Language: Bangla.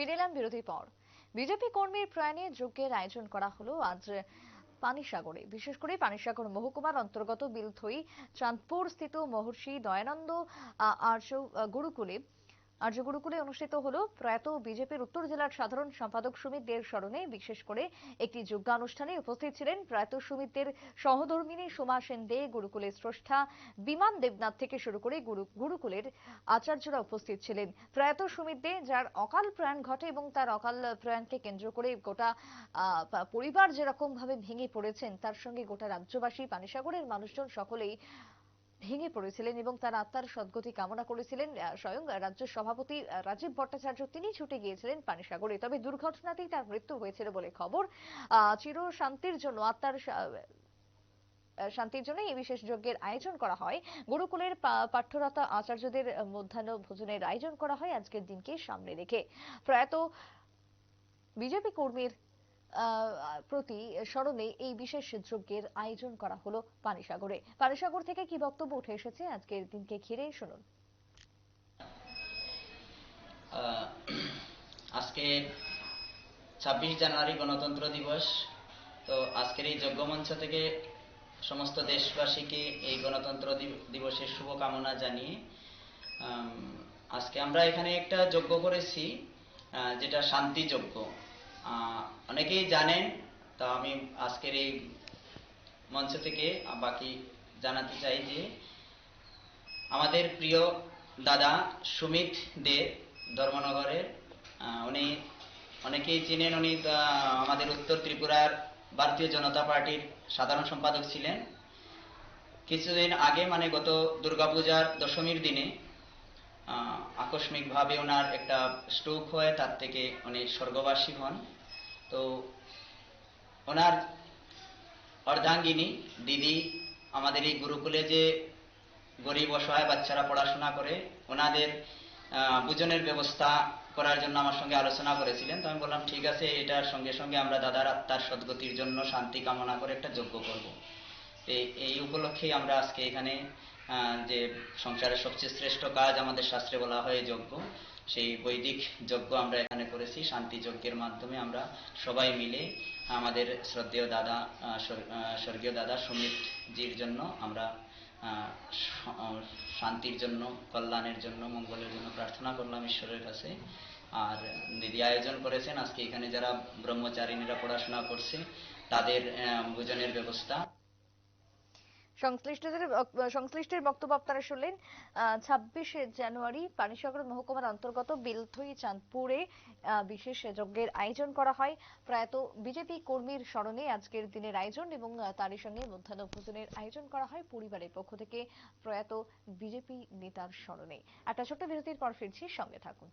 ফিরে এলাম বিরোধী পর। বিজেপি কর্মীর প্রয়াণে যজ্ঞের আয়োজন করা হলো আজ পানিসাগরে। বিশেষ করে পানিসাগর মহকুমার অন্তর্গত বিলথই চাঁদপুর স্থিত মহর্ষি দয়ানন্দ আর্য গুরুকুলে আর্য গুরুকুলে অনুষ্ঠিত হল প্রয়াত বিজেপির উত্তর জেলার সাধারণ সম্পাদক সুমিত দের স্মরণে বিশেষ করে একটি যজ্ঞানুষ্ঠানে উপস্থিত ছিলেন প্রয়াত সুমিতদের সহধর্মিনী সোমা সেন দে গুরুকুলের স্রষ্টা বিমান দেবনাথ থেকে শুরু করে গুরু- গুরুকুলের আচার্যরা উপস্থিত ছিলেন। প্রয়াত সুমিত দে যার অকাল প্রয়াণ ঘটে এবং তার অকাল প্রয়াণকে কেন্দ্র করে গোটা পরিবার যেরকম ভাবে ভেঙে পড়েছেন, তার সঙ্গে গোটা রাজ্যবাসী, পানিসাগরের মানুষজন সকলেই ভেঙে পড়েছিলেন এবং তার আত্মার সদ্গতি কামনা করেছিলেন স্বয়ং রাজ্য সভাপতি রাজীব ভট্টাচার্য। তিনি ছুটে গিয়েছিলেন পানিসাগরে। তবে দুর্ঘটনাতেই তার মৃত্যু হয়েছিল বলে খবর। চির শান্তির জন্য আত্মার শান্তির জন্য এই বিশেষ যজ্ঞের আয়োজন করা হয়। গুরুকুলের পাঠ্যরত আচার্যদের মধ্যাহ্ন ভোজনের আয়োজন করা হয় আজকের দিনকে সামনে রেখে। প্রয়াত বিজেপি কর্মীর প্রতি স্মরণে এই বিশেষ যজ্ঞের আয়োজন করা হলো পানিসাগরে। পানিসাগর থেকে কি বক্তব্য উঠে এসেছে? আজকের দিনকে ঘিরে শুনুন। আজকে ছাব্বিশ জানুয়ারি গণতন্ত্র দিবস। তো আজকের এই যজ্ঞমঞ্চ থেকে সমস্ত দেশবাসীকে এই গণতন্ত্র দিব- দিবসের শুভকামনা জানিয়ে আজকে আমরা এখানে একটা যজ্ঞ করেছি যেটা শান্তি যজ্ঞ। অনেকেই জানেন, তো আমি আজকের এই মঞ্চ থেকে বাকি জানাতে চাই যে আমাদের প্রিয় দাদা সুমিত দে ধর্মনগরের উনি অনেকেই চিনেন, উনি আমাদের উত্তর ত্রিপুরার ভারতীয় জনতা পার্টির সাধারণ সম্পাদক ছিলেন। কিছুদিন আগে মানে গত দুর্গাপূজার দশমীর দিনে আকস্মিকভাবে ওনার একটা স্ট্রোক হয় তার থেকে উনি স্বর্গবাসী হন। তো ওনার অর্ধাঙ্গিনী দিদি আমাদের এই গুরুকুলে যে গরিব অসহায় বাচ্চারা পড়াশোনা করে ওনাদের আহ, বুঝনের ব্যবস্থা করার জন্য আমার সঙ্গে আলোচনা করেছিলেন। তো আমি বললাম ঠিক আছে এটার সঙ্গে সঙ্গে আমরা দাদার আত্মার সদ্গতির জন্য শান্তি কামনা করে একটা যজ্ঞ করব। এই- উপলক্ষেই আমরা আজকে এখানে যে সংসারের সবচেয়ে শ্রেষ্ঠ কাজ আমাদের শাস্ত্রে বলা হয় যজ্ঞ, সেই বৈদিক যজ্ঞ আমরা এখানে করেছি, শান্তি যজ্ঞের মাধ্যমে আমরা সবাই মিলে আমাদের শ্রদ্ধেয় দাদা স্বর্গীয় দাদা সুমিত জির জন্য আমরা শান্তির জন্য, কল্যাণের জন্য, মঙ্গলের জন্য প্রার্থনা করলাম ঈশ্বরের কাছে। আর দিদি আয়োজন করেছেন, আজকে এখানে যারা ব্রহ্মচারিণীরা পড়াশোনা করছে, তাদের ভোজনের ব্যবস্থা। সংশ্লিষ্টদের সংশ্লিষ্টের বক্তব্য আপনারা শুনলেন ছাব্বিশে জানুয়ারি পানিসাগর মহকুমার অন্তর্গত বিলথই চাঁদপুরে বিশেষ যজ্ঞের আয়োজন করা হয়। প্রয়াত বিজেপি কর্মীর স্মরণে আজকের দিনের আয়োজন এবং তারই সঙ্গে মধ্যাহ্ন ভোজনের আয়োজন করা হয় পরিবারের পক্ষ থেকে প্রয়াত বিজেপি নেতার স্মরণে। একটা ছোট্ট বিরতির পর ফিরছি, সঙ্গে থাকুন।